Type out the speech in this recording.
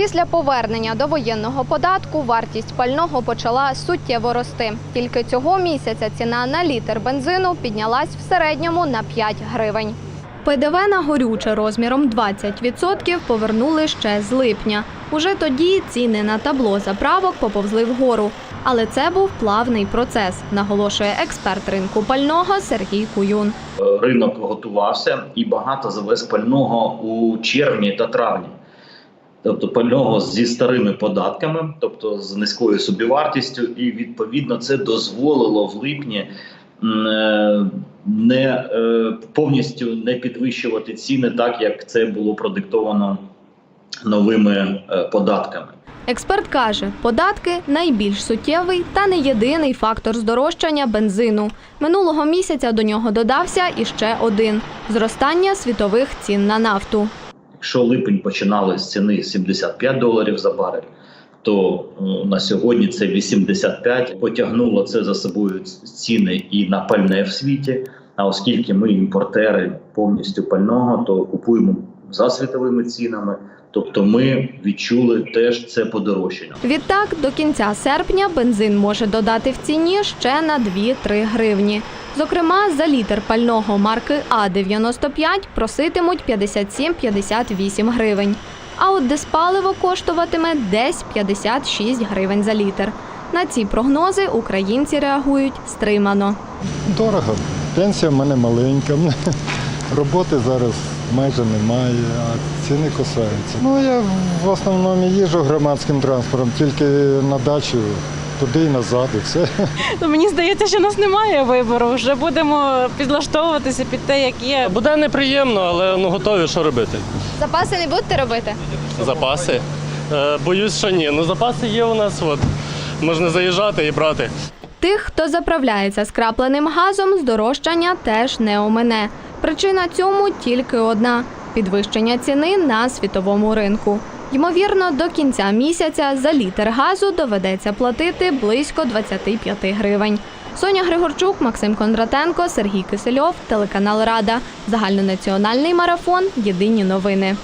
Після повернення до воєнного податку вартість пального почала суттєво рости. Тільки цього місяця ціна на літр бензину піднялась в середньому на 5 гривень. ПДВ на горюче розміром 20% повернули ще з липня. Уже тоді ціни на табло заправок поповзли вгору. Але це був плавний процес, наголошує експерт ринку пального Сергій Куюн. ринок готувався і багато завез пального у червні та травні. Тобто пального зі старими податками, тобто з низькою собівартістю, і відповідно це дозволило в липні е, не е, повністю не підвищувати ціни, так як це було продиктовано новими е, податками. Експерт каже, податки найбільш суттєвий та не єдиний фактор здорожчання бензину. Минулого місяця до нього додався іще один зростання світових цін на нафту. Якщо липень починали з ціни 75 доларів за барель, то е, на сьогодні це 85. Потягнуло це за собою ціни і на пальне в світі. А оскільки ми імпортери повністю пального, то купуємо за світовими цінами. Тобто ми відчули теж це подорожчання. Відтак, до кінця серпня бензин може додати в ціні ще на 2-3 гривні. Зокрема, за літр пального марки А95 проситимуть 57-58 гривень. А от диспаливо коштуватиме десь 56 гривень за літр. На ці прогнози українці реагують стримано. Дорого. Пенсія в мене маленька. Роботи зараз майже немає, а ціни кусаються. Ну я в основному їжджу громадським транспортом, тільки на дачу, туди і назад, і все. Ну, мені здається, що у нас немає вибору. Вже будемо підлаштовуватися під те, як є. Буде неприємно, але ну готові що робити. Запаси не будете робити? Запаси. Е, боюсь, що ні. Ну запаси є у нас. От можна заїжджати і брати. Тих, хто заправляється скрапленим газом, здорожчання теж не омине. Причина цьому тільки одна підвищення ціни на світовому ринку. Ймовірно, до кінця місяця за літр газу доведеться платити близько 25 гривень. Соня Григорчук, Максим Кондратенко, Сергій Кисельов, телеканал Рада. Загальнонаціональний марафон. Єдині новини.